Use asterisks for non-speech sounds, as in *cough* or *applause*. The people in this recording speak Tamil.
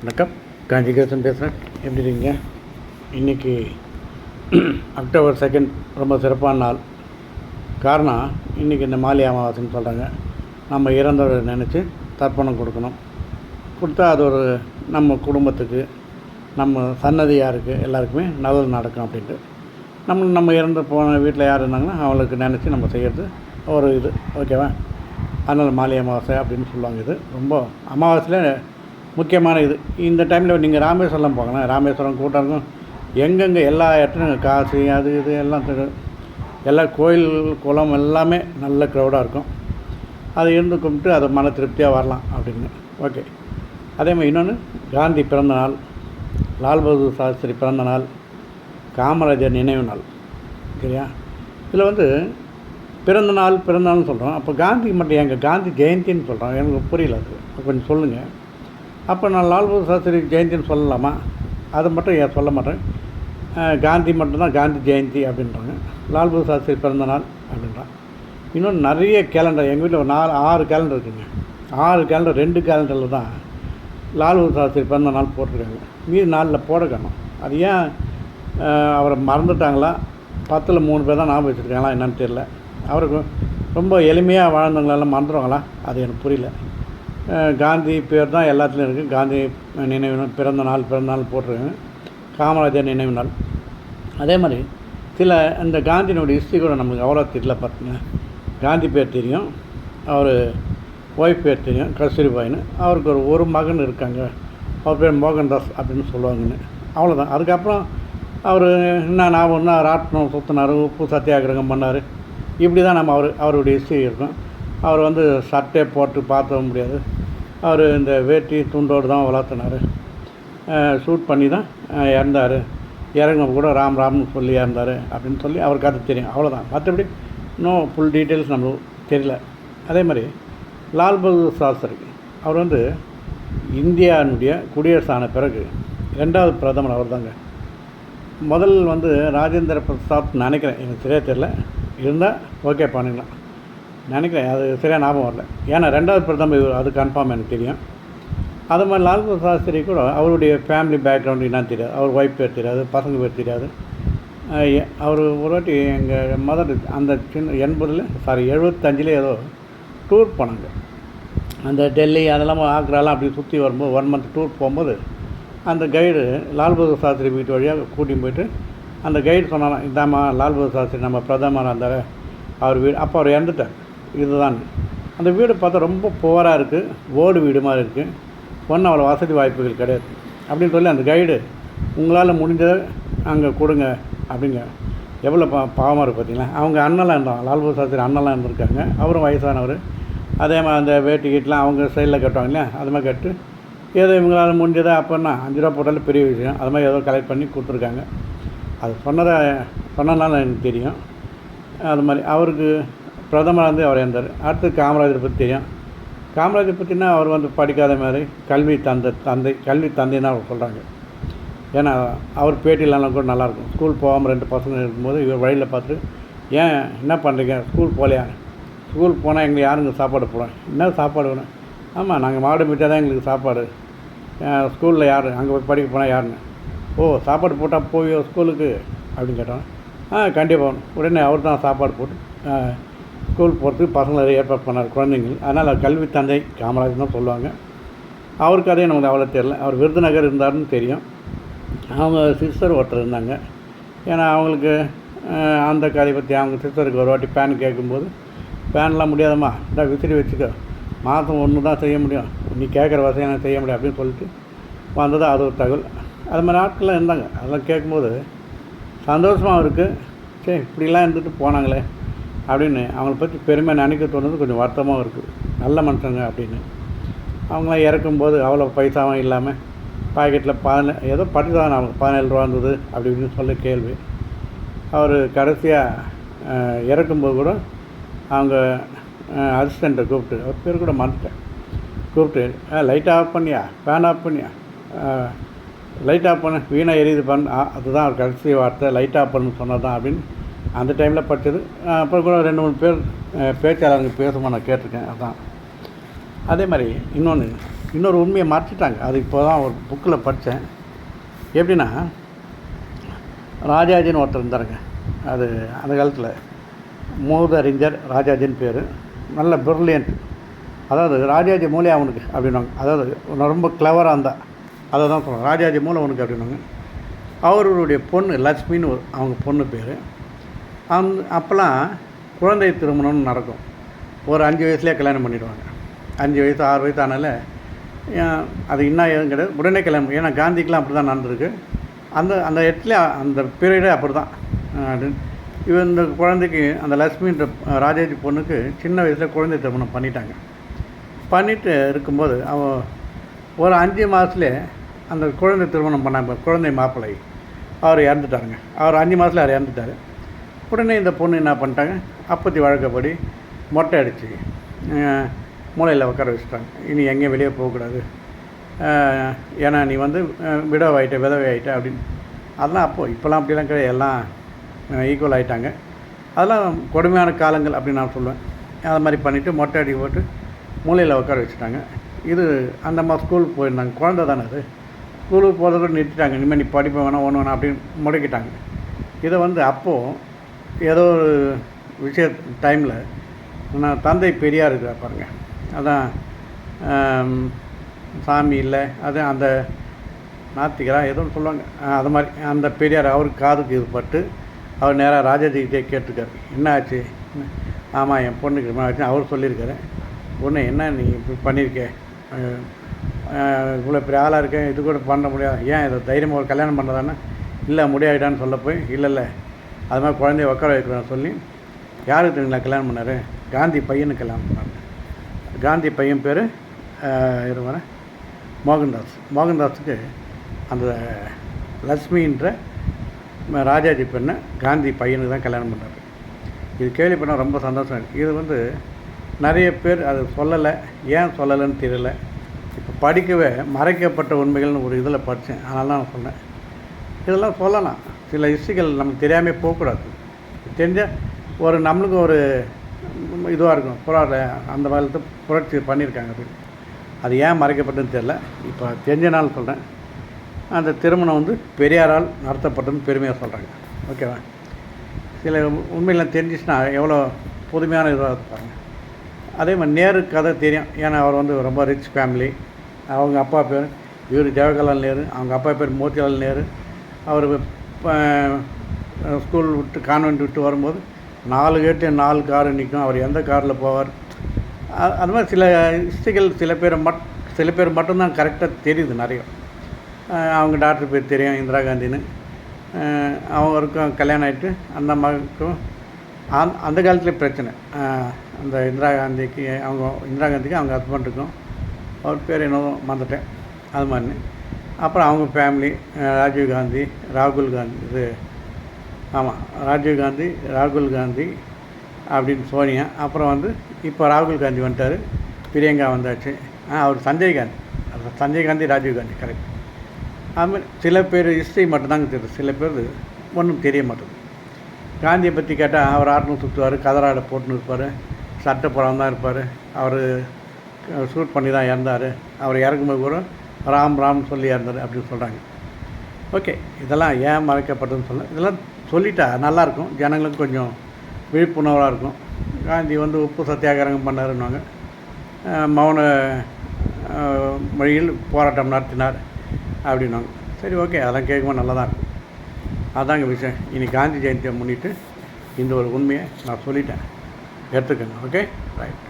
வணக்கம். காஞ்சிகேசன் பேசுகிறேன் எப்படி இருக்கீங்க? இன்றைக்கி *clears throat* அக்டோபர் செகண்ட் ரொம்ப சிறப்பான நாள். காரணம் இன்றைக்கி இந்த மாலி அமாவாசைன்னு சொல்கிறாங்க நம்ம இறந்தவரை நினச்சி தர்ப்பணம் கொடுக்கணும். கொடுத்தா அது ஒரு நம்ம குடும்பத்துக்கு நம்ம சன்னதியாருக்கு எல்லாருக்குமே நல்லது நடக்கும் அப்படின்ட்டு. நம்ம நம்ம இறந்து போன வீட்டில் யார் இருந்தாங்கன்னா அவங்களுக்கு நினச்சி நம்ம செய்கிறது ஒரு இது. ஓகேவா அதனால் மாலை அமாவாசை அப்படின்னு சொல்லுவாங்க இது. ரொம்ப அமாவாசையில் முக்கியமான இது. இந்த டைமில் நீங்கள் ராமேஸ்வரம் போகலாம் ராமேஸ்வரம் கூட்டம் எங்கெங்கே எல்லா இடத்துலையும் காசு அது இது எல்லாம் எல்லா கோயில் குளம் எல்லாமே நல்ல க்ரௌடாக இருக்கும். அதை இருந்து கும்பிட்டு அதை மன திருப்தியாக வரலாம் அப்படின்னு. ஓகே அதே மாதிரி இன்னொன்று காந்தி பிறந்த நாள் லால் பகதூர் சாஸ்திரி பிறந்த நாள் காமராஜர் நினைவு நாள். சரியா? இதில் வந்து பிறந்த நாள் பிறந்த நாள்னு சொல்கிறோம் அப்போ காந்தி மட்டும் எங்கள் காந்தி ஜெயந்தின்னு சொல்கிறோம் எனக்கு புரியல அது. கொஞ்சம் சொல்லுங்கள் அப்போ நான் லால் பகதூர் சாஸ்திரி ஜெயந்தின்னு சொல்லலாமா? அதை மட்டும் ஏன் சொல்ல மாட்டேன். காந்தி மட்டும்தான் காந்தி ஜெயந்தி அப்படின்றாங்க. லால் பகதூர் சாஸ்திரி பிறந்த நாள் அப்படின்றான் இன்னும் நிறைய கேலண்டர் எங்கள் வீட்டில் ஒரு நாலு ஆறு கேலண்டர் இருக்குங்க. ஆறு கேலண்டர் ரெண்டு கேலண்டரில் தான் லால் பகதூர் சாஸ்திரி பிறந்த நாள் போட்டிருக்காங்க. மீதி நாளில் போட காணோம் அது ஏன் அவரை மறந்துட்டாங்களா? பத்தில் மூணு பேர் தான் ஞாபகம் வச்சுருக்காங்களா? என்னன்னு தெரியல. அவருக்கு ரொம்ப எளிமையாக வாழ்ந்தவங்களெல்லாம் மறந்துடுவாங்களா அது எனக்கு புரியல. காந்தி பேர் தான் எல்லாத்துலேயும் இருக்குது காந்தி நினைவு நாள், பிறந்த நாள் பிறந்த நாள் போட்டிருக்காங்க காமராஜர் நினைவு நாள். அதே மாதிரி சில அந்த காந்தியினுடைய ஹிஸ்ட்ரி கூட நமக்கு அவ்வளோ தெரியல பார்த்தீங்கன்னா காந்தி பேர் தெரியும். அவர் ஒய்ஃப் பேர் தெரியும் கஸ்தூரிபாயின்னு அவருக்கு ஒரு ஒரு மகன் இருக்காங்க. அவர் பேர் மோகன்தாஸ் அப்படின்னு சொல்லுவாங்கன்னு. அவ்வளோதான் அதுக்கப்புறம் அவர் என்ன ஞாபகம்னா ராட்டினம் சுற்றினார் உப்பு சத்தியாகிரகம் பண்ணார். இப்படி தான் நம்ம அவர் அவருடைய ஹிஸ்ட்ரி இருக்கும். அவர் வந்து சட்டை போட்டு பார்த்தவும் முடியாது. அவர் இந்த வேட்டி துண்டோடு தான் வளர்த்தினார். ஷூட் பண்ணி தான் இறந்தார். இறங்க கூட ராம் ராம்னு சொல்லி இறந்தார் அப்படின்னு சொல்லி அவருக்கு அது தெரியும். அவ்வளோதான் மற்றபடி இன்னும் ஃபுல் டீட்டெயில்ஸ் நம்மளுக்கு தெரியல. அதே மாதிரி லால் பகதூர் சாஸ்திரி அவர் வந்து இந்தியானுடைய குடியரசு ஆன பிறகு ரெண்டாவது பிரதமர் அவர் தாங்க முதல் வந்து ராஜேந்திர பிரசாத் நினைக்கிறேன். எனக்கு சரியாக தெரில இருந்தால் ஓகே பண்ணிடலாம். நினைக்கிறேன். அது சரியாக ஞாபகம் வரல. ஏன்னா ரெண்டாவது பிரதமர் இவர் அது கன்ஃபார்ம் எனக்கு தெரியும். அது மாதிரி லால் சாஸ்திரி கூட அவருடைய ஃபேமிலி பேக்ரவுண்டு என்னன்னு தெரியாது. அவர் ஒய்ஃப் பேர் தெரியாது பசங்க பேர் தெரியாது. எ- அவர் ஒரு வாட்டி எங்கள் மதர் அந்த சின்ன எண்பதில் சாரி எழுபத்தஞ்சில் ஏதோ டூர் போனாங்க. அந்த டெல்லி அதெல்லாம் ஆக்ராலாம் அப்படி சுற்றி வரும்போது ஒன் மந்த் டூர் போகும்போது அந்த கைடு லால் பகதூர் சாஸ்திரி வீட்டு வழியாக கூட்டின்னு போயிட்டு அந்த கைடு சொன்னாலாம் இதாம்மா லால் பகதூர் சாஸ்திரி நம்ம பிரதமர் அந்த அவர் வீடு அப்போ அவர் இறந்துட்டார். இதுதான். அந்த வீடு பார்த்தா ரொம்ப புவராக இருக்குது ஓடு வீடு மாதிரி இருக்குது ஒன்றும் அவ்வளோ வசதி வாய்ப்புகள் கிடையாது. அப்படின்னு சொல்லி அந்த கைடு உங்களால் முடிஞ்சதை அங்கே கொடுங்க அப்படிங்க. எவ்வளோ பா பாவமாக இருக்குது பார்த்தீங்களா அவங்க அண்ணெல்லாம் இருந்தோம் லால்பூர் சாஸ்திரி அண்ணெல்லாம் இருந்திருக்காங்க. அவரும் வயசானவர். அதே மாதிரி அந்த வேட்டி கீட்டெலாம் அவங்க சைடில் கட்டுவாங்க இல்லையா? அது மாதிரி கட்டு. ஏதோ இவங்களால் முடிஞ்சதா அப்போன்னா அஞ்சு ரூபா போட்டாலும் பெரிய விஷயம். அது மாதிரி ஏதோ கலெக்ட் பண்ணி கொடுத்துருக்காங்க. அது சொன்னதை சொன்னதுனால எனக்கு தெரியும். அது மாதிரி அவருக்கு பிரதமராக இருந்து அவர் இருந்தார். அடுத்து காமராஜரை பற்றி தெரியும். காமராஜர் பற்றினா அவர் வந்து படிக்காத மாதிரி கல்வி தந்தை தந்தை கல்வி தந்தைன்னு அவர் சொல்கிறாங்க ஏன்னா அவர் பேட்டிலலாம் கூட நல்லாயிருக்கும். ஸ்கூல் போகாமல் ரெண்டு பசங்க இருக்கும்போது இவர் வழியில் பார்த்துட்டு ஏன் என்ன பண்ணுறீங்க ஸ்கூல் போகலையா? ஸ்கூல் போனால் எங்களுக்கு யாருங்க சாப்பாடு போகிறோம் என்ன சாப்பாடு வேணும்? ஆமாம் நாங்கள் மாடு மீட்டால் தான் எங்களுக்கு சாப்பாடு. ஸ்கூலில் யார்? அங்கே போய் படிக்க போனால் யாருன்னு ஓ சாப்பாடு போட்டால் போய் ஸ்கூலுக்கு? அப்படின்னு கேட்டோம் ஆ கண்டிப்பாக உடனே அவர் தான் சாப்பாடு போட்டு ஆ, ஸ்கூல் போகிறதுக்கு பசங்களை ஏற்பாடு பண்ணார் குழந்தைங்கள் அதனால் அவர் கல்வி தந்தை காமராஜர் தான் சொல்லுவாங்க. அவருக்கு அதே நமக்கு அவ்வளோ தெரியல. அவர் விருதுநகர் இருந்தாருன்னு தெரியும். அவங்க சிஸ்டர் ஒருத்தர் இருந்தாங்க. ஏன்னா அவங்களுக்கு அந்த கதையை பற்றி அவங்க சிஸ்டருக்கு ஒரு வாட்டி பேன் கேட்கும்போது பேன்லாம் முடியாதம்மா. இந்த விசிறி வச்சுக்கோ. மாதம் ஒன்று தான் செய்ய முடியும். நீ கேட்குற வசதி நான் செய்ய முடியும் அப்படின்னு சொல்லிட்டு வந்தது அது ஒரு தகவல். அது மாதிரி ஆட்கள்லாம் இருந்தாங்க. அதெல்லாம் கேட்கும்போது சந்தோஷமாக இருக்குது சரி இப்படிலாம் இருந்துட்டு போனாங்களே. அப்படின்னு அவங்கள பற்றி பெருமையாக நினைக்க தோணுது கொஞ்சம் வருத்தமாகவும் இருக்குது நல்ல மனுஷங்க அப்படின்னு. அவங்களாம் இறக்கும்போது அவ்வளோ பைசாவும் இல்லாமல் பாக்கெட்டில் பதின ஏதோ பட்டுதான் நமக்கு பதினேழு ரூபா இருந்தது அப்படி இப்படின்னு சொல்லி கேள்வி. அவர் கடைசியாக இறக்கும்போது கூட அவங்க அசிஸ்டண்ட்டை கூப்பிட்டு அவர் பேர் கூட மறந்துட்டேன். கூப்பிட்டு லைட் ஆஃப் பண்ணியா? ஃபேன் ஆஃப் பண்ணியா? லைட் ஆஃப் பண்ண வீணாக எரியுது பண்ண. அதுதான் அவர் கடைசி வார்த்தை லைட் ஆஃப் பண்ணு சொன்னது தான் அப்படின்னு அந்த டைமில் படித்தது அப்புறம் கூட ரெண்டு மூணு பேர் பேச்சாளருங்க பேசுமா நான் கேட்டிருக்கேன் அதான். அதே மாதிரி இன்னொன்று இன்னொரு உண்மையை மறைச்சிட்டாங்க. அது இப்போ தான் ஒரு புக்கில் படித்தேன் எப்படின்னா ராஜாஜின்னு ஒருத்தர் இருந்தாருங்க. அது அந்த காலத்தில் மூதறிஞர் ராஜாஜின்னு பேர். நல்ல பிரில்லியன்ட் அதாவது ராஜாஜி மூலே அவனுக்கு அப்படின்னாங்க அதாவது ரொம்ப கிளவராக இருந்தா. அதை தான் சொல்கிறேன் ராஜாஜி மூலம் அவனுக்கு அப்படின்னாங்க அவருடைய பொண்ணு லக்ஷ்மின்னு அவங்க பொண்ணு பேர். அந் அப்போல்லாம் குழந்தை திருமணம்னு நடக்கும். ஒரு அஞ்சு வயசுலேயே கல்யாணம் பண்ணிடுவாங்க. அஞ்சு வயசு ஆறு வயசு ஆனால அது என்ன ஏதும் கிடையாது உடனே கல்யாணம் ஏன்னா காந்திக்கெலாம் அப்படி தான் நடந்திருக்கு. அந்த அந்த இடத்துல அந்த பீரியடே அப்படி தான் இவன் இந்த குழந்தைக்கு அந்த லக்ஷ்மின்ற ராஜாஜி பொண்ணுக்கு சின்ன வயசில் குழந்தை திருமணம் பண்ணிட்டாங்க. பண்ணிட்டு இருக்கும்போது அவன் ஒரு அஞ்சு மாதத்துலேயே அந்த குழந்தை திருமணம் பண்ணாங்க குழந்தை மாப்பிள்ளை அவர் இறந்துட்டாருங்க. அவர் அஞ்சு மாதத்தில் அவர் இறந்துட்டார். உடனே இந்த பொண்ணு என்ன பண்ணிட்டாங்க? அப்பத்தி வழக்கப்படி மொட்டை அடித்து மூளையில் உட்கார வச்சுட்டாங்க. இனி எங்கேயும் வெளியே போகக்கூடாது. ஏன்னா நீ வந்து விடவாயிட்ட விதவை ஆகிட்ட அப்படின்னு. அதெல்லாம் அப்போது இப்போல்லாம் அப்படிலாம் கிடையாது. எல்லாம் ஈக்குவல் ஆகிட்டாங்க அதெல்லாம் கொடுமையான காலங்கள் அப்படின்னு நான் சொல்லுவேன். அது மாதிரி பண்ணிவிட்டு மொட்டை அடி போட்டு மூலையில் உட்கார வச்சுட்டாங்க. இது அந்த மாதிரி ஸ்கூலுக்கு போயிருந்தாங்க. குழந்த தானே அது. ஸ்கூலுக்கு போகிறத நிறுத்திட்டாங்க. இனிமேல் நீ படிப்பேன் வேணாம் ஒன்று வேணாம் அப்படின்னு முடக்கிட்டாங்க. இதை வந்து அப்போது ஏதோ ஒரு விஷய டைமில் நான் தந்தை பெரியார் இருக்கிறார் பாருங்கள் அதான் சாமி இல்லை அது அந்த நாத்திகரா ஏதோ ஒன்று சொல்லுவாங்க. அது மாதிரி அந்த பெரியார் அவருக்கு காதுக்கு இதுபட்டு அவர் நேராக ராஜாஜிகிட்டே கேட்டிருக்காரு. என்ன ஆச்சு? ஆமாம் என் பொண்ணுக்கு இது ஆச்சு. அவர் சொல்லியிருக்காரு. பொண்ணு என்ன நீ இப்படி பண்ணியிருக்க இவ்வளோ பெரிய ஆளாக இருக்கேன் இது கூட பண்ண முடியாது. ஏன் இதை தைரியமாக ஒரு கல்யாணம் பண்ணுறதானே இல்லை முடியாயிட்டான்னு சொல்ல போய் இல்லை இல்லை. அது மாதிரி குழந்தைய உட்கார வைக்கிறேன் சொல்லி யாருக்கு தெரியுங்களா கல்யாணம் பண்ணார்? காந்தி பையனுக்கு கல்யாணம் பண்ணார். காந்தி பையன் பேர் இருவர மோகன்தாஸ். மோகன்தாஸுக்கு அந்த லக்ஷ்மின்ற ராஜாஜி பெண்ணை காந்தி பையனுக்கு தான் கல்யாணம் பண்ணார். இது கேள்விப்பட்ட ரொம்ப சந்தோஷம் இருக்குது இது வந்து நிறைய பேர் அது சொல்லலை. ஏன் சொல்லலைன்னு தெரியல. இப்போ படிக்கவே மறைக்கப்பட்ட உண்மைகள்னு ஒரு இதில் படித்தேன். அதனால தான் நான் சொன்னேன். இதெல்லாம் சொல்லலாம். சில ஹிஸ்ட்ரிகள் நமக்கு தெரியாமல் போகக்கூடாது. தெரிஞ்ச ஒரு நம்மளுக்கு ஒரு இதுவாக இருக்கும். புறாட அந்த காலத்து புரட்சி பண்ணியிருக்காங்க அப்படின்னு அது ஏன் மறைக்கப்பட்டதுன்னு தெரில இப்போ தெரிஞ்ச நாள் சொல்கிறேன் அந்த திருமணம் வந்து பெரியாரால் நடத்தப்பட்டதுன்னு பெருமையாக சொல்கிறாங்க ஓகேவா? சில உண்மையெல்லாம் தெரிஞ்சிச்சுன்னா எவ்வளோ புதுமையான இதாக இருப்பாங்க அதே மாதிரி நேரு கதை தெரியும். ஏன்னா அவர் வந்து ரொம்ப ரிச் ஃபேமிலி அவங்க அப்பா பேர் இவர் ஜவஹர்லால் நேரு அவங்க அப்பா பேர் மோத்திலால் நேரு. அவர் ஸ்கூல் விட்டு கான்வென்ட் விட்டு வரும்போது நாலு கேட்டு நாலு காரு நிற்கும். அவர் எந்த காரில் போவார்? அது மாதிரி சில ஹிஸ்ட்ரிகள் சில பேர் மட் சில பேர் மட்டும்தான் கரெக்டாக தெரியுது நிறைய. அவங்க டாக்டர் பேர் தெரியும் இந்திரா காந்தின்னு. அவருக்கும் கல்யாணம் ஆகிட்டு அந்த மகனுக்கும் அந் அந்த காலத்துலேயே பிரச்சனை. அந்த இந்திரா காந்திக்கு அவங்க இந்திரா காந்திக்கு அவங்க ஹஸ்பண்டுக்கும் அவர் பேர் என்னவோ மறந்துட்டேன். அது மாதிரி. அப்புறம் அவங்க ஃபேமிலி ராஜீவ் காந்தி ராகுல் காந்தி இது ஆமாம் ராஜீவ் காந்தி ராகுல் காந்தி அப்படின்னு சோனியா. அப்புறம் வந்து இப்போ ராகுல் காந்தி வந்துட்டார் பிரியங்கா வந்தாச்சு. ஆ அவர் சஞ்சய் காந்தி. சஞ்சய் காந்தி ராஜீவ் காந்தி கரெக்ட் அதுமாதிரி சில பேர் ஹிஸ்ட்ரி மட்டும்தாங்க தெரியுது. சில பேர் ஒன்றும் தெரிய மாட்டேங்குது. காந்தியை பற்றி கேட்டால் அவர் ஆட்டணும் சுற்றுவார் கதராடை போட்டுன்னு இருப்பார் சட்டப்புறம் தான் இருப்பார். அவர் ஷூட் பண்ணி தான் இறந்தார். அவர் இறக்கும்போது கூட ராம் ராம் சொல்லி இருந்தார் அப்படின்னு சொல்கிறாங்க ஓகே இதெல்லாம் ஏன் மறைக்கப்பட்டதுன்னு சொல்ல இதெல்லாம் சொல்லிட்டா நல்லாயிருக்கும். ஜனங்களுக்கு கொஞ்சம் விழிப்புணர்வாக இருக்கும். காந்தி வந்து உப்பு சத்தியாகிரகம் பண்ணாருன்னுவாங்க. மௌன மொழியில் போராட்டம் நடத்தினார் அப்படின்னாங்க சரி ஓகே அதெல்லாம் கேட்கும்போது நல்லா தான் இருக்கும். அதாங்க விஷயம். இனி காந்தி ஜெயந்தியை முன்னிட்டு இந்த ஒரு உண்மையை நான் சொல்லிட்டேன். எடுத்துக்கோங்க ஓகே? ரைட்